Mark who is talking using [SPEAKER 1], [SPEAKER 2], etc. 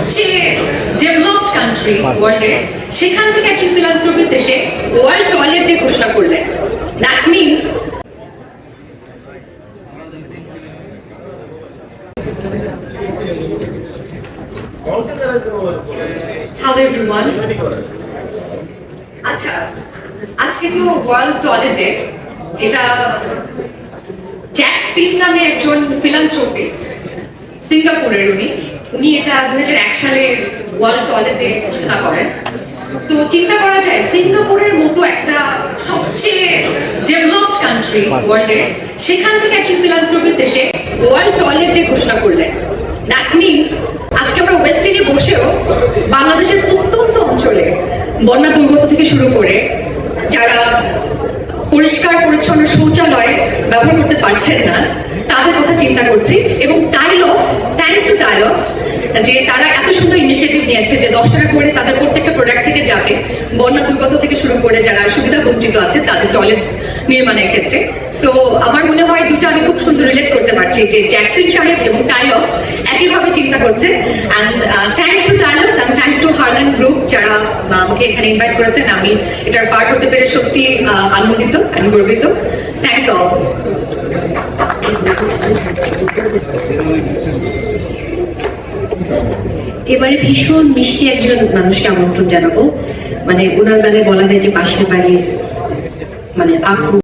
[SPEAKER 1] সবচেয়ে developed country ওয়ার্ল্ডের সেখান থেকে একজন ফিলান্থ্রপিস্ট এসে ওয়ার্ল্ড টয়লেট ঘোষণা করলেন। দ্যাট মিনস আচ্ছা আজকে তো ওয়ার্ল্ড টয়লেট এটা জ্যাক সিন নামে একজন ফিলান্থ্রপিস্ট সিঙ্গাপুরের উনি। উনি এটা দু সালে ওয়ার্ল্ড টয়লেটে ঘোষণা করেন। তো চিন্তা করা যায়, সিঙ্গাপুরের মতো একটা সবচেয়ে ডেভেলপড কান্ট্রি ওয়ার্ল্ডের সেখান থেকে একজন ফিলান্থ্রপিস্ট এসে ওয়ার্ল্ড টয়লেট ঘোষণা করলেন। দ্যাট মিনস আজকে আমরা ওয়েস্ট ইন্ডিয়ে বসেও বাংলাদেশের প্রত্যন্ত অঞ্চলে বন্যা দুর্গত থেকে শুরু করে যারা পরিষ্কার, পরিচ্ছন্ন, শৌচালয় ব্যবহার করতে পারছেন না, তাদের কথা চিন্তা করছি এবং টাইলক্স টাইলক্স যে তারা এত সুন্দর ইনিশিয়েটিভ নিয়েছে যে দশ টাকা করে তাদের প্রত্যেকটা প্রোডাক্ট থেকে যাবে, বন্যা দুর্গত থেকে শুরু করে যারা সুবিধা বঞ্চিত আছে তাদের টয়লেট নির্মাণের ক্ষেত্রে। সো আমার মনে হয় দুটো আমি খুব সুন্দর রিলেট করতে পারছি, যে জ্যাকসিন সাহেব এবং টাইলক্স একইভাবে চিন্তা করছে। And thanks to Tylox and thanks to Herlan group যারা আমাকে এখানে ইনভাইট করেছেন, আমি এটার পার্ট হতে পেরে সত্যি আনন্দিত অ্যান্ড গর্বিত। থ্যাংকস অল
[SPEAKER 2] এবারে ভীষণ মিষ্টি একজন মানুষকে আমন্ত্রণ জানাব। মানে ওনার গানে বলা যায় যে পাশের বাড়ির মানে আপু।